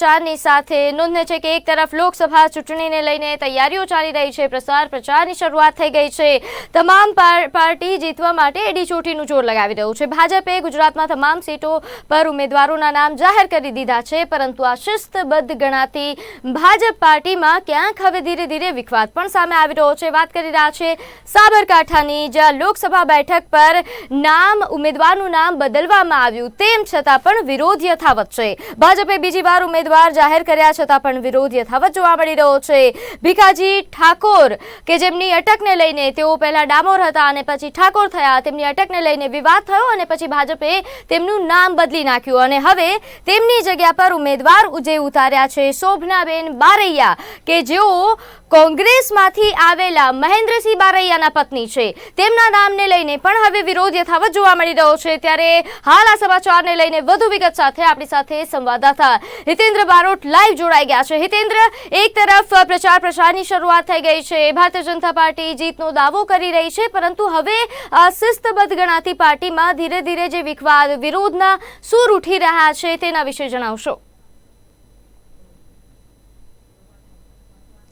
ચારની સાથે નોંધને છે કે એક તરફ લોકસભા ચૂંટણીને લઈને તૈયારીઓ ચાલી રહી છે, પ્રસાર પ્રચારની શરૂઆત થઈ ગઈ છે. તમામ પાર્ટી જીતવા માટે એડી ચોટીનું જોર લગાવી રહ્યું છે. ભાજપે ગુજરાતમાં તમામ સીટો પર ઉમેદવારોના નામ જાહેર કરી દીધા છે, પરંતુ આ શિસ્તબદ્ધ ગણાતી ભાજપ પાર્ટીમાં ક્યાંક હવે ધીરે ધીરે વિખવાદ પણ સામે આવી રહ્યો છે. વાત કરી રહ્યા છે સાબરકાંઠાની, જ્યાં લોકસભા બેઠક પર નામ, ઉમેદવારનું નામ બદલવામાં આવ્યું. તેમ છતાં પણ વિરોધ યથાવત છે. ભાજપે બીજી વાર ઉમેદવાર જાહેર કર્યા છતાં પણ વિરોધ યથાવત જોવા મળી રહ્યો છે. ભીખાજી ઠાકોર કે જેમની અટકને લઈને તેઓ પહેલા ડામોર હતા અને પછી ઠાકોર થયા, તેમની અટકને લઈને વિવાદ થયો અને પછી ભાજપે તેમનું નામ બદલી નાખ્યું અને હવે તેમની જગ્યા પર ઉમેદવાર જે ઉતાર્યા છે. શોભનાબેન બારૈયા કે જેઓ કોંગ્રેસમાંથી આવેલા મહેન્દ્રસિંહ બારૈયાના પત્ની છે. તેમના નામને લઈને પણ હવે વિરોધ યથાવત જોવા મળી રહ્યો છે. ત્યારે હાલ આ સમાચારને લઈને વધુ વિગત સાથે આપણી સાથે સંવાદદાતા હિતેન્દ્ર બારોટ લાઈવ જોડાઈ ગયા છે. હિતેન્દ્ર, એક તરફ પ્રચાર પ્રસારની શરૂઆત થઈ ગઈ છે. ભારતીય જનતા પાર્ટી જીતનો દાવો કરી રહી છે, પરંતુ હવે શિસ્તબદ્ધ ગણાતી પાર્ટીમાં ધીરે ધીરે જે વિખવાદ, વિરોધના સૂર ઉઠી રહ્યા છે તેના વિશે જણાવશો.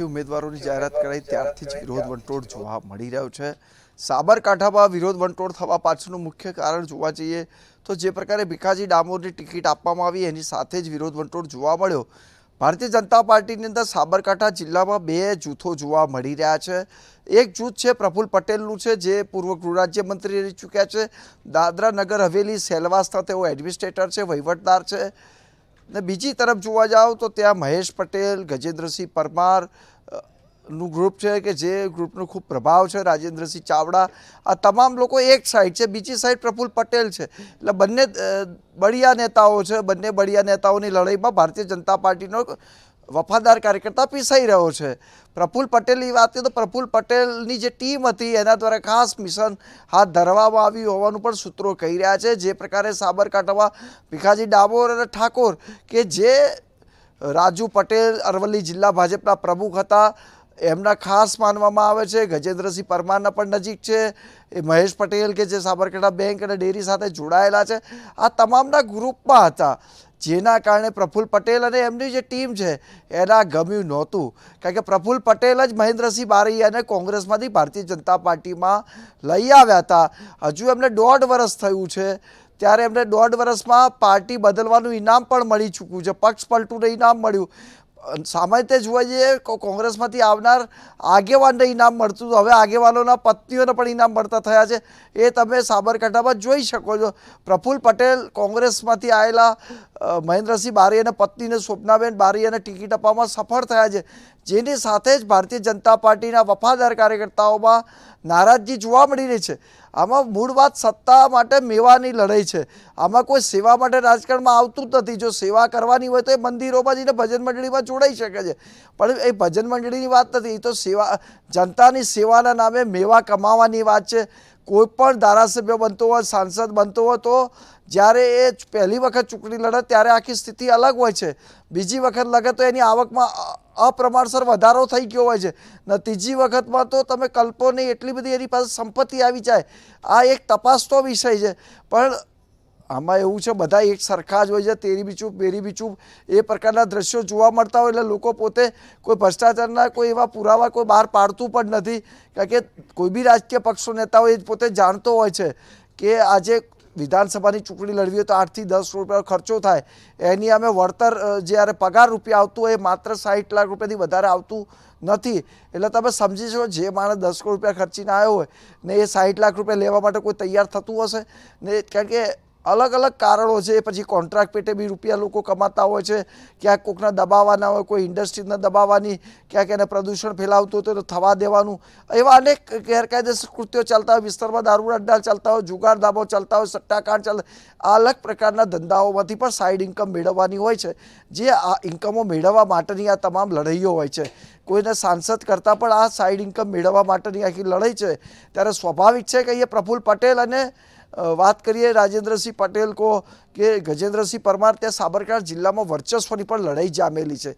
થી ઉમેદવારોની જાહેરાત કરાઈ, ત્યારથી જ વિરોધ વંટોળ જોવા મળી રહ્યો છે. સાબરકાંઠામાં વિરોધ વંટોળ થવા પાછળનું મુખ્ય કારણ જોવા જઈએ તો જે પ્રકારે ભીખાજી ડામોરની ટિકિટ આપવામાં આવી એની સાથે જ વિરોધ વંટોળ જોવા મળ્યો. ભારતીય જનતા પાર્ટીની અંદર સાબરકાંઠા જિલ્લામાં બે જૂથો જોવા મળી રહ્યા છે. એક જૂથ છે પ્રફુલ પટેલનું છે, જે પૂર્વ ગૃહરાજ્યમંત્રી રહી ચૂક્યા છે. દાદરા નગર હવેલી સેલવાસના તેઓ એડમિનિસ્ટ્રેટર છે, વહીવટદાર છે. ને બીજી તરફ જોવા જાઓ તો ત્યાં મહેશ પટેલ, ગજેન્દ્રસિંહ પરમારનું ગ્રુપ છે કે જે ગ્રુપનો ખૂબ પ્રભાવ છે, રાજેન્દ્રસિંહ ચાવડા. આ તમામ લોકો એક સાઈડ છે, બીજી સાઈડ પ્રફુલ્લ પટેલ છે. એટલે બંને બળિયા નેતાઓ છે, બંને બળિયા નેતાઓની લડાઈમાં ભારતીય જનતા પાર્ટીનો વફાદાર કાર્યકર્તા પીસાઈ રહ્યો છે. પ્રફુલ પટેલની વાત કરીએ તો પ્રફુલ પટેલની જે ટીમ હતી, એના દ્વારા ખાસ મિશન હાથ ધરવામાં આવ્યું હોવાનું પણ સૂત્રો કહી રહ્યા છે. જે પ્રકારે સાબરકાંઠામાં ભીખાજી ડામોર અને ઠાકોર કે જે રાજુ પટેલ અરવલ્લી જિલ્લા ભાજપના પ્રમુખ હતા, એમના ખાસ માનવામાં આવે છે. ગજેન્દ્રસિંહ પરમારના પણ નજીક છે. એ મહેશ પટેલ કે જે સાબરકાંઠા બેંક અને ડેરી સાથે જોડાયેલા છે. આ તમામના ગ્રુપમાં હતા. જેના કારણે પ્રફુલ્લ પટેલ અને એમની જે ટીમ છે, એના ગમ્યું નહોતું. કારણ કે પ્રફુલ્લ પટેલ જ મહેન્દ્રસિંહ બારૈયાને કોંગ્રેસમાંથી ભારતીય જનતા પાર્ટીમાં લઈ આવ્યા હતા. હજુ એમને દોઢ વર્ષ થયું છે. ત્યારે એમને દોઢ વર્ષમાં પાર્ટી બદલવાનું ઇનામ પણ મળી ચૂક્યું છે. પક્ષ પલટુને ઇનામ મળ્યું. સામાન્ય રીતે જોવા જઈએ કોંગ્રેસમાંથી આવનાર આગેવાનને ઇનામ મળતું. હવે આગેવાનોના પત્નીઓને પણ ઇનામ મળતા થયા છે. એ તમે સાબરકાંઠામાં જોઈ શકો છો. પ્રફુલ્લ પટેલ કોંગ્રેસમાંથી આવેલા મહેન્દ્રસિંહ બારી અને પત્નીને સ્વપ્નાબેન અને ટિકિટ આપવામાં સફળ થયા છે. જેની સાથે જ ભારતીય જનતા પાર્ટીના વફાદાર કાર્યકર્તાઓમાં નારાજગી જોવા મળી રહી છે. આમાં મૂળ વાત સત્તા માટે મેવાની લડાઈ છે. આમાં કોઈ સેવા માટે રાજકારણમાં આવતું જ નથી. જો સેવા કરવાની હોય તો એ મંદિરોમાં જઈને ભજન મંડળીમાં જોડાઈ શકે છે. પણ એ ભજન મંડળીની વાત નથી. એ તો સેવા, જનતાની સેવાના નામે મેવા કમાવાની વાત છે. કોઈ પણ ધારાસભ્ય બનતો હોય, સાંસદ બનતો હોય તો જ્યારે એ પહેલી વખત ચૂંટણી લડે ત્યારે આખી સ્થિતિ અલગ હોય છે. બીજી વખત લગે તો એની આવકમાં અપ્રમાણસર વધારો થઈ ગયો હોય છે. ને ત્રીજી વખતમાં તો તમે કલ્પો નહીં એટલી બધી એની પાસે સંપત્તિ આવી જાય. આ એક તપાસતો વિષય છે. પણ આમાં એવું છે, બધા એક સરખા જ હોય છે. તેરી બી બેરી મેરી એ પ્રકારના દ્રશ્યો જોવા મળતા હોય એટલે લોકો પોતે કોઈ ભ્રષ્ટાચારના, કોઈ એવા પુરાવા કોઈ બહાર પાડતું પણ નથી. કારણ કે કોઈ બી રાજકીય પક્ષો, નેતાઓ એ પોતે જાણતો હોય છે કે આજે વિધાનસભાની ચૂંટણી લડવી હોય તો આઠથી દસ રૂપિયા ખર્ચો થાય. એની અમે વળતર જ્યારે પગાર રૂપિયા આવતું હોય એ માત્ર સાઠ લાખ રૂપિયાથી વધારે આવતું નથી. એટલે તમે સમજી શકો જે માણસ દસ કરોડ રૂપિયા ખર્ચીને આવ્યો હોય ને એ સાઠ લાખ રૂપિયા લેવા માટે કોઈ તૈયાર થતું હશે? ને કારણ કે અલગ અલગ કારણો છે. પછી કોન્ટ્રાક્ટ પેટે બી રૂપિયા લોકો કમાતા હોય છે. ક્યાંક કોઈકના દબાવવાના હોય, કોઈ ઇન્ડસ્ટ્રીને દબાવવાની ક્યાંક એને પ્રદૂષણ ફેલાવતું હોય તો થવા દેવાનું. એવા અનેક ગેરકાયદેસર કૃત્યો ચાલતા હોય. વિસ્તારમાં દારૂ અડ્ડા ચાલતા હોય, જુગાર દાબો ચાલતા હોય, સટ્ટાકાંડ ચાલતા અલગ પ્રકારના ધંધાઓમાંથી પણ સાઈડ ઇન્કમ મેળવવાની હોય છે. જે આ ઇન્કમો મેળવવા માટેની આ તમામ લડાઈઓ હોય છે. કોઈને સાંસદ કરતાં પણ આ સાઈડ ઇન્કમ મેળવવા માટેની આખી લડાઈ છે. ત્યારે સ્વાભાવિક છે કે અહીંયા પ્રફુલ્લ પટેલ અને વાત કરીએ રાજેન્દ્રસિંહ પટેલ કો કે ગજેન્દ્રસિંહ પરમાર ત્યાં સાબરકાંઠા જિલ્લામાં વર્ચસ્વની પણ લડાઈ જામેલી છે.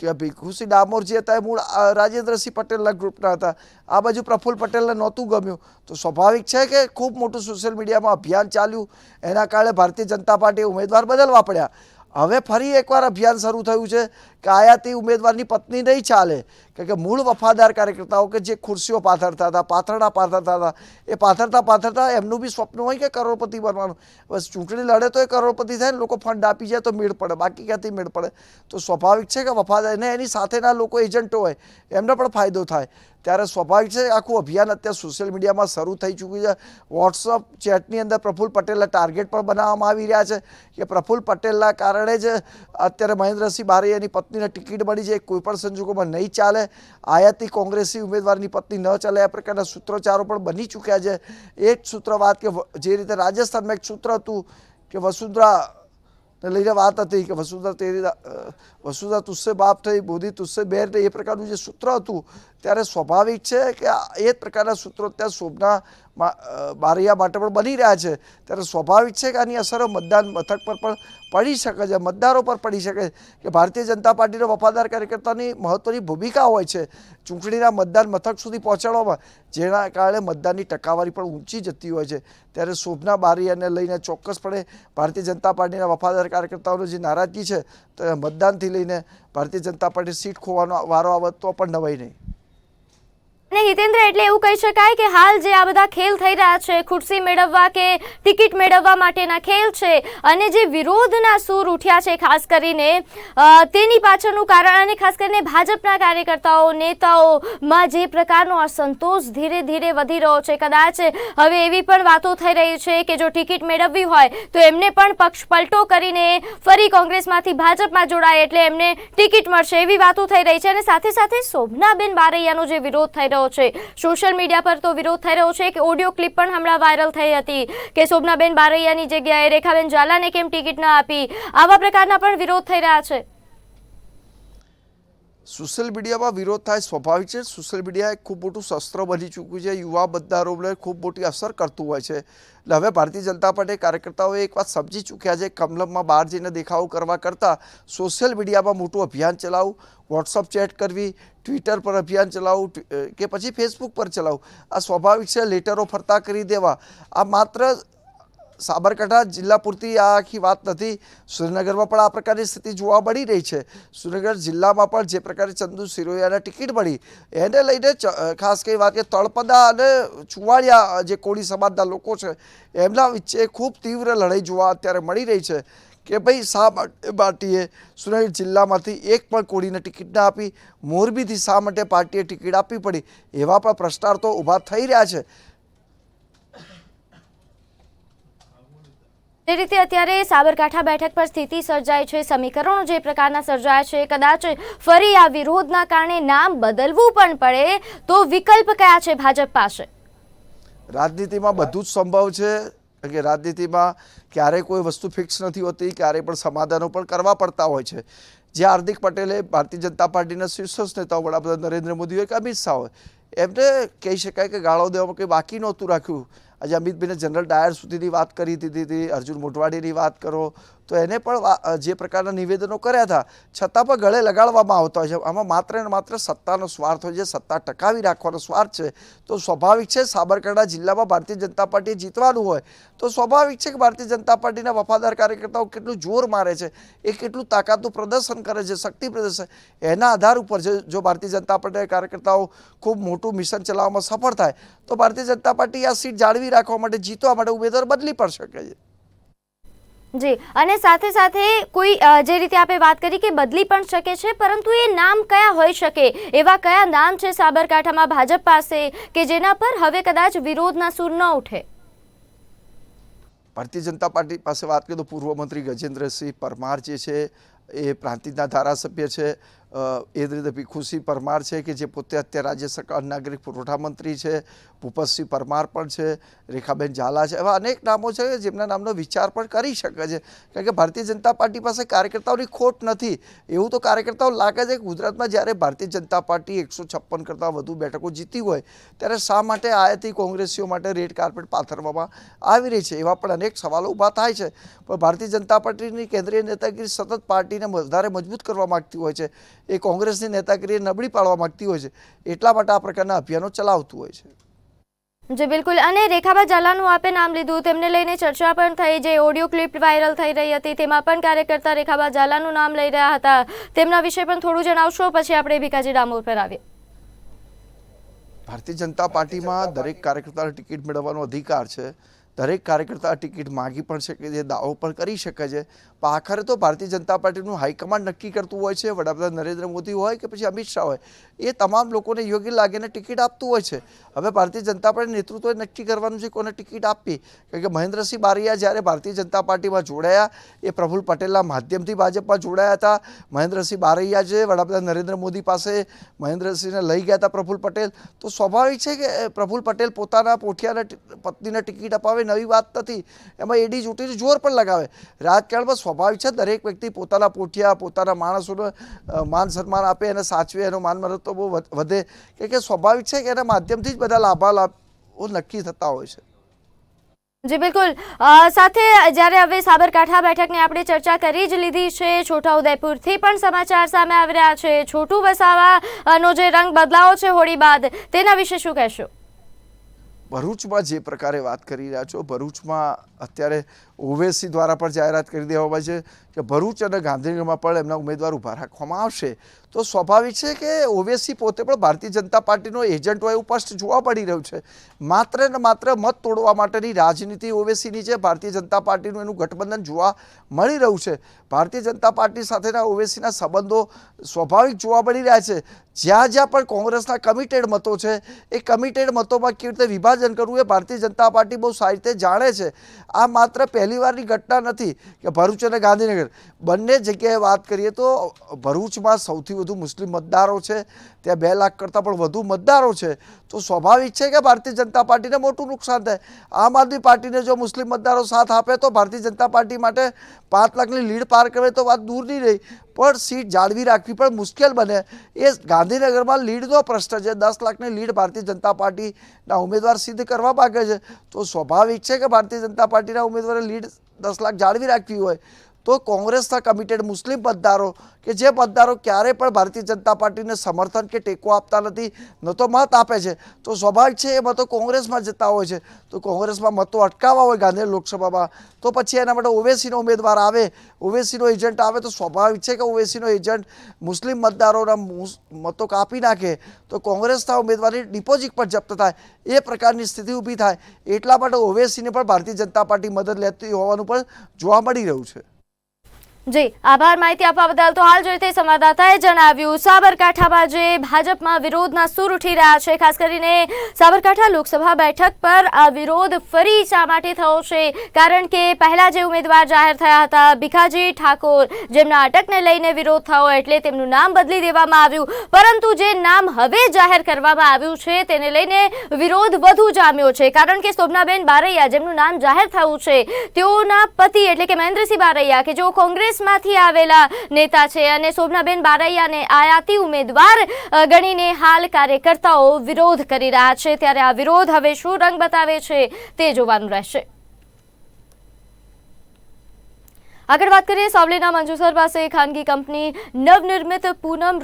કે ભીખુસિંહ ડામોર જે હતા એ મૂળ રાજેન્દ્રસિંહ પટેલના ગ્રુપના હતા. આ બાજુ પ્રફુલ્લ પટેલને નહોતું ગમ્યું. તો સ્વાભાવિક છે કે ખૂબ મોટું સોશિયલ મીડિયામાં અભિયાન ચાલ્યું. એના કારણે ભારતીય જનતા પાર્ટીએ ઉમેદવાર બદલવા પડ્યા. હવે ફરી એકવાર અભિયાન શરૂ થયું છે કે આયાતી ઉમેદવારની પત્ની નહીં ચાલે. કારણ કે મૂળ વફાદાર કાર્યકર્તાઓ કે જે ખુરશીઓ પાથરતા હતા, પાથરડા પાથરતા હતા, એ પાથરતા પાથરતા એમનું બી સ્વપ્ન હોય કે કરોડપતિ બનવાનું. બસ ચૂંટણી લડે તો એ કરોડપતિ થાય ને લોકો ફંડ આપી જાય તો મેળ પડે, બાકી ક્યાંથી મેળ પડે? તો સ્વાભાવિક છે કે વફાદાર એને એની સાથેના લોકો એજન્ટો હોય, એમને પણ ફાયદો થાય. ત્યારે સ્વાભાવિક છે, આખું અભિયાન અત્યારે સોશિયલ મીડિયામાં શરૂ થઈ ચૂક્યું છે. વોટ્સઅપ ચેટની અંદર પ્રફુલ પટેલના ટાર્ગેટ પણ બનાવવામાં આવી રહ્યા છે કે પ્રફુલ્લ પટેલના કારણે જ અત્યારે મહેન્દ્રસિંહ બારૈયાની પત્નીને ટિકિટ મળી છે. કોઈ પણ સંજોગોમાં નહીં ચાલે. આયાતી કોંગ્રેસી ઉમેદવારની પત્ની ન ચાલે. આ પ્રકારના સૂત્રોચ્ચારો પણ બની ચૂક્યા છે. એ જ સૂત્ર વાત કે જે રીતે રાજસ્થાનમાં એક સૂત્ર હતું કે વસુંધરા ને લઈને વાત હતી કે વસુધા તેરી વસુધા તુસ્સે બાપ થઈ, બોધી તુસ્સે બેર થઈ, એ પ્રકારનું જે સૂત્ર હતું, ત્યારે સ્વાભાવિક છે કે એ જ પ્રકારના સૂત્રો ત્યાં શોભના બારૈયા માટે પણ બની રહ્યા છે. ત્યારે સ્વાભાવિક છે કે આની અસરો મતદાન મથક પર પણ પડી શકે છે, મતદારો પર પડી શકે કે ભારતીય જનતા પાર્ટીનો વફાદાર કાર્યકર્તાની મહત્ત્વની ભૂમિકા હોય છે ચૂંટણીના મતદાન મથક સુધી પહોંચાડવામાં, જેના કારણે મતદાનની ટકાવારી પણ ઊંચી જતી હોય છે. ત્યારે શોભના બારૈયાને લઈને ચોક્કસપણે ભારતીય જનતા પાર્ટીના વફાદાર કાર્યકર્તાઓની જે નારાજગી છે, તો મતદાનથી લઈને ભારતીય જનતા પાર્ટી સીટ ખોવાનો વારો આવે તો પણ નવાઈ નહીં. અને હિતેન્દ્ર એટલે એવું કહી શકાય કે હાલ જે આ બધા ખેલ થઈ રહ્યા છે, ખુરશી મેળવવા કે ટિકિટ મેળવવા માટેના ખેલ છે, અને જે વિરોધના સૂર ઉઠ્યા છે ખાસ કરીને તેની પાછળનું કારણ અને ખાસ કરીને ભાજપના કાર્યકર્તાઓ નેતાઓમાં જે પ્રકારનો અસંતોષ ધીરે ધીરે વધી રહ્યો છે. કદાચ હવે એવી પણ વાતો થઈ રહી છે કે જો ટિકિટ મેળવવી હોય, તો એમને પણ પક્ષ પલટો કરીને ફરી કોંગ્રેસમાંથી ભાજપમાં જોડાય એટલે એમને ટિકિટ મળશે એવી વાતો થઈ રહી છે. અને સાથે સાથે શોભનાબેન બારૈયાનો જે વિરોધ થઈ રહ્યો છે. સોશિયલ મીડિયા પર તો વિરોધ થઈ રહ્યો છે કે ઓડિયો ક્લિપ પણ હમણાં વાયરલ થઈ હતી કે શોભનાબેન બારૈયાની જગ્યાએ રેખાબેન ઝાલાને કેમ ટિકિટ ન આપી? આવા પ્રકારના પણ વિરોધ થઈ રહ્યા છે. સોશિયલ મીડિયામાં વિરોધ થાય સ્વાભાવિક છે. સોશિયલ મીડિયા એક ખૂબ મોટું શસ્ત્ર બની ચૂક્યું છે. યુવા મતદારોને ખૂબ મોટી અસર કરતું હોય છે. એટલે હવે ભારતીય જનતા પાર્ટી કાર્યકર્તાઓએ એક વાત સમજી ચૂક્યા છે. કમલમમાં બહાર જઈને દેખાવો કરવા કરતાં સોશિયલ મીડિયામાં મોટું અભિયાન ચલાવવું વોટ્સઅપ ચેટ કરવી, ટ્વિટર પર અભિયાન ચલાવવું કે પછી ફેસબુક પર ચલાવવું આ સ્વાભાવિક છે. લેટરો ફરતા કરી દેવા. આ માત્ર સાબરકાંઠા જિલ્લા પૂરતી આ આખી વાત નથી. સુરેન્દ્રનગરમાં પણ આ પ્રકારની સ્થિતિ જોવા મળી રહી છે. સુરેન્દ્રનગર જિલ્લામાં પણ જે પ્રકારે ચંદુ સિરોયાને ટિકિટ મળી, એને લઈને ખાસ કરી વાત કે તળપદા અને ચુવાડિયા જે કોળી સમાજના લોકો છે, એમના વચ્ચે ખૂબ તીવ્ર લડાઈ જોવા અત્યારે મળી રહી છે કે ભાઈ શા માટે પાર્ટીએ સુરેન્દ્રનગર જિલ્લામાંથી એક પણ કોળીને ટિકિટ ના આપી, મોરબીથી શા માટે પાર્ટીએ ટિકિટ આપવી પડી, એવા પણ પ્રશ્નાર્થો ઊભા થઈ રહ્યા છે. જે રીતે અત્યારે સાબરકાંઠા બેઠક પર સ્થિતિ સર્જાય છે. સમીકરણો જે પ્રકારના સર્જાય છે, કદાચ ફરી આ વિરોધના કારણે નામ બદલવું પણ પડે, તો વિકલ્પ કયા છે ભાજપ પાસે? રાજનીતિમાં બધું જ સંભવ છે, કે રાજનીતિમાં ક્યારેય કોઈ વસ્તુ ફિક્સ નથી હોતી, ક્યારેય પણ સમાધાનો પણ કરવા પડતા હોય છે. જે હાર્દિક પટેલે ભારતીય જનતા પાર્ટીના શીર્ષ નેતાઓ, વડાપ્રધાન નરેન્દ્ર મોદી હોય કે અમિત શાહ હોય એમને કહી શકાય કે ગાળો દેવામાં કંઈ બાકી નહોતું રાખ્યું. આજે અમિતભાઈને જનરલ ડાયર સુધીની વાત કરી દીધી હતી અર્જુન મોટવાડીની વાત કરો તો એને પણ જે પ્રકારના નિવેદનો કર્યા હતા, છતાં પણ ગળે લગાડવામાં આવતા હોય છે. આમાં માત્ર ને માત્ર સત્તાનો સ્વાર્થ હોય છે, સત્તા ટકાવી રાખવાનો સ્વાર્થ છે. તો સ્વાભાવિક છે, સાબરકાંઠા જિલ્લામાં ભારતીય જનતા પાર્ટીએ જીતવાનું હોય, તો સ્વાભાવિક છે કે ભારતીય જનતા પાર્ટીના વફાદાર કાર્યકર્તાઓ કેટલું જોર મારે છે, એ કેટલું તાકાતનું પ્રદર્શન કરે છે, શક્તિ પ્રદર્શન, એના આધાર ઉપર છે જો ભારતીય જનતા પાર્ટી કાર્યકર્તાઓ ખૂબ મોટું મિશન ચલાવવામાં સફળ થાય, તો ભારતીય જનતા પાર્ટી આ સીટ જાળવી રાખવા માટે, જીતવા માટે ઉમેદવાર બદલી પણ શકે છે. જી, અને સાથે સાથે કોઈ જે રીતે આપણે વાત કરી કે બદલી પણ શકે છે, પરંતુ એ નામ કયા હોઈ શકે? એવા કયા નામ છે સાબરકાંઠામાં ભાજપ પાસે કે જેના પર હવે કદાચ વિરોધના સૂર ન ઉઠે? ભારતીય જનતા પાર્ટી પાસે વાત કરીએ તો પૂર્વ મંત્રી ગજેન્દ્રસિંહ પરમાર જે છે, એ પ્રાંતિજના ધારાસભ્ય છે. એ જ રીતે ભીખુસિંહ પરમાર છે કે જે પોતે અત્યારે રાજ્ય સરકાર નાગરિક પુરવઠા મંત્રી છે, ભૂપતસિંહ પરમાર પણ છે, રેખાબેન ઝાલા છે, એવા અનેક નામો છે જેમના નામનો વિચાર પણ કરી શકે છે. કારણ કે ભારતીય જનતા પાર્ટી પાસે કાર્યકર્તાઓની ખોટ નથી. એવું તો કાર્યકર્તાઓ લાગે છે કે ગુજરાતમાં જ્યારે ભારતીય જનતા પાર્ટી એકસો છપ્પન કરતાં વધુ બેઠકો જીતી હોય, ત્યારે શા માટે આયાતી કોંગ્રેસીઓ માટે રેડ કાર્પેટ પાથરવામાં આવી રહી છે? એવા પણ અનેક સવાલો ઊભા થાય છે. પણ ભારતીય જનતા પાર્ટીની કેન્દ્રીય નેતાગીરી સતત પાર્ટીને વધારે મજબૂત કરવા માગતી હોય છે. એ કોંગ્રેસની નેતાગીરી નબળી પાડવા માંગતી હોય છે. એટલા માટે આ પ્રકારના અભિયાનો ચલાવતું હોય છે. જી બિલકુલ. અને રેખાબા ઝાલાનું આપે નામ લીધું. તેમને લઈને ચર્ચા પણ થઈ. જે ઓડિયો ક્લિપ વાયરલ થઈ રહી હતી તેમાં પણ કાર્યકર્તા રેખાબા ઝાલાનું નામ લઈ રહ્યા હતા. તેમના વિશે પણ થોડું જણાવશો? પછી આપણે ભીખાજી ડામોર પર આવીએ. ભારતીય જનતા પાર્ટીમાં દરેક કાર્યકર્તાને ટિકિટ મેળવવાનો અધિકાર છે. દરેક કાર્યકર્તા ટિકિટ માગી પણ શકે છે, દાવો પણ કરી શકે છે. પણ આખરે તો ભારતીય જનતા પાર્ટીનું હાઈકમાન્ડ નક્કી કરતું હોય છે, વડાપ્રધાન નરેન્દ્ર મોદી હોય કે પછી અમિત શાહ હોય, એ તમામ લોકોને યોગ્ય લાગીને ટિકિટ આપતું હોય છે. હવે ભારતીય જનતા પાર્ટી નેતૃત્વએ નક્કી કરવાનું છે કોને ટિકિટ આપવી? કારણ કે મહેન્દ્રસિંહ બારૈયા જ્યારે ભારતીય જનતા પાર્ટીમાં જોડાયા, એ પ્રફુલ પટેલના માધ્યમથી ભાજપમાં જોડાયા હતા. મહેન્દ્રસિંહ બારૈયા જે વડાપ્રધાન નરેન્દ્ર મોદી પાસે મહેન્દ્રસિંહને લઈ ગયા હતા પ્રફુલ પટેલ, તો સ્વાભાવિક છે કે પ્રફુલ પટેલ પોતાના પોઠિયાના પત્નીને ટિકિટ અપાવે નવી વાત નથી. એમાં એડી ચૂંટીને જોર પણ લગાવે. રાજકારણમાં સ્વાભાવિક છે, દરેક વ્યક્તિ પોતાના પોઠિયા, પોતાના માણસોને માન સન્માન આપે એને સાચવે, એનો માન મરતો બહુ વધે કે કે સ્વાભાવિક છે કે એના માધ્યમથી જ બધા લાભા લાભો નક્કી થતા હોય છે. જી, બિલકુલ. સાથે જ્યારે હવે સાબરકાંઠા બેઠકની આપણે ચર્ચા કરી જ લીધી છે, છોટાઉદેપુરથી પણ સમાચાર સામે આવી રહ્યા છે. છોટું વસાવાનો જે રંગ બદલાવો છે, હોળી બાદ, તેના વિશે શું કહેશો? ભરૂચમાં જે પ્રકારે વાત કરી રહ્યા છો ભરૂચમાં અત્યારે ઓવેસી દ્વારા પણ જાહેરાત કરી દેવામાં છે કે ભરૂચ અને ગાંધીનગરમાં પણ એમના ઉમેદવાર ઊભા રાખવામાં આવશે. તો સ્વાભાવિક છે કે ઓવેસી પોતે પણ ભારતીય જનતા પાર્ટીનો એજન્ટ હોય એવું સ્પષ્ટ જોવા મળી રહ્યું છે. માત્ર ને માત્ર મત તોડવા માટેની રાજનીતિ ઓવેસીની છે, ભારતીય જનતા પાર્ટીનું એનું ગઠબંધન જોવા મળી રહ્યું છે. ભારતીય જનતા પાર્ટી સાથેના ઓવેસીના સંબંધો સ્વાભાવિક જોવા મળી રહ્યા છે. જ્યાં જ્યાં પણ કોંગ્રેસના કમિટેડ મતો છે, એ કમિટેડ મતોમાં કેવી રીતે વિભાજન કરવું એ ભારતીય જનતા પાર્ટી બહુ સારી રીતે જાણે છે. આ માત્ર પહેલીવારની ઘટના નથી કે ભરૂચ અને ગાંધીનગર. બંને જગ્યાએ વાત કરીએ તો ભરૂચમાં સૌથી વધુ મુસ્લિમ મતદારો છે. ત્યાં બે લાખ કરતાં પણ વધુ મતદારો છે. તો સ્વાભાવિક છે કે ભારતીય જનતા પાર્ટીને મોટું નુકસાન થાય. આમ આદમી પાર્ટીને જો મુસ્લિમ મતદારો સાથ આપે તો ભારતીય જનતા પાર્ટી માટે પાંચ લાખની લીડ પાર કરે તો વાત દૂર નહીં રહી. પણ સીટ જાળવી રાખવી પણ મુશ્કેલ બને. એ ગાંધીનગરમાં લીડનો પ્રશ્ન છે. દસ લાખની લીડ ભારતીય જનતા પાર્ટીના ઉમેદવાર સિદ્ધ કરવા માગે છે. તો સ્વાભાવિક છે કે ભારતીય જનતા પાર્ટીના ઉમેદવારે લીડ દસ લાખ જાળવી રાખવી હોય. તો કોંગ્રેસના કમિટેડ મુસ્લિમ મતદારો કે જે મતદારો ક્યારેય પણ ભારતીય જનતા પાર્ટીને સમર્થન કે ટેકો આપતા નથી, ન તો મત આપે છે. તો સ્વભાવિક છે એ મતો કોંગ્રેસમાં જતા હોય છે. તો કોંગ્રેસમાં મતો અટકાવવા હોય ગાંધી લોકસભામાં. તો પછી એના માટે ઓવેસીનો ઉમેદવાર આવે, ઓવેસીનો એજન્ટ આવે, તો સ્વાભાવિક છે કે ઓવેસીનો એજન્ટ મુસ્લિમ મતદારોના મતો કાપી નાખે. તો કોંગ્રેસના ઉમેદવારની ડિપોઝિટ પણ જપ્ત થાય. એ પ્રકારની સ્થિતિ ઊભી થાય. એટલા માટે ઓવેસીને પણ ભારતીય જનતા પાર્ટી મદદ લેતી હોવાનું પણ જોવા મળી રહ્યું છે. જી, આભાર. માહિતી આપવા બદલ તો હાલ જોઈતે સંવાદદાતાએ જણાવ્યું સાબરકાંઠામાં જે ભાજપમાં વિરોધના સૂર ઉઠી રહ્યા છે. ખાસ કરીને સાબરકાંઠા લોકસભા બેઠક પર આ વિરોધ ફરી શા માટે થયો છે? કારણ કે પહેલા જે ઉમેદવાર જાહેર થયા હતા, ભીખાજી ઠાકોર, જેમના અટકને લઈને વિરોધ થયો એટલે તેમનું નામ બદલી દેવામાં આવ્યું. પરંતુ જે નામ હવે જાહેર કરવામાં આવ્યું છે, તેને લઈને વિરોધ વધુ જામ્યો છે. કારણ કે શોભનાબેન બારૈયા, જેમનું નામ જાહેર થયું છે, તેઓના પતિ એટલે કે મહેન્દ્રસિંહ બારૈયા, કે જેઓ કોંગ્રેસમાંથી આવેલા નેતા છે અને શોભનાબેન બારૈયાને આયાતી ઉમેદવાર ગણીને હાલ કાર્યકર્તાઓ વિરોધ કરી રહ્યા છે. ત્યારે આ વિરોધ હવે શું રંગ બતાવે છે તે જોવાનું રહેશે. આગળ વાત કરીએ સાવલીના મંજુસર પાસે ખાનગી કંપની નવનિર્મિત પૂનમ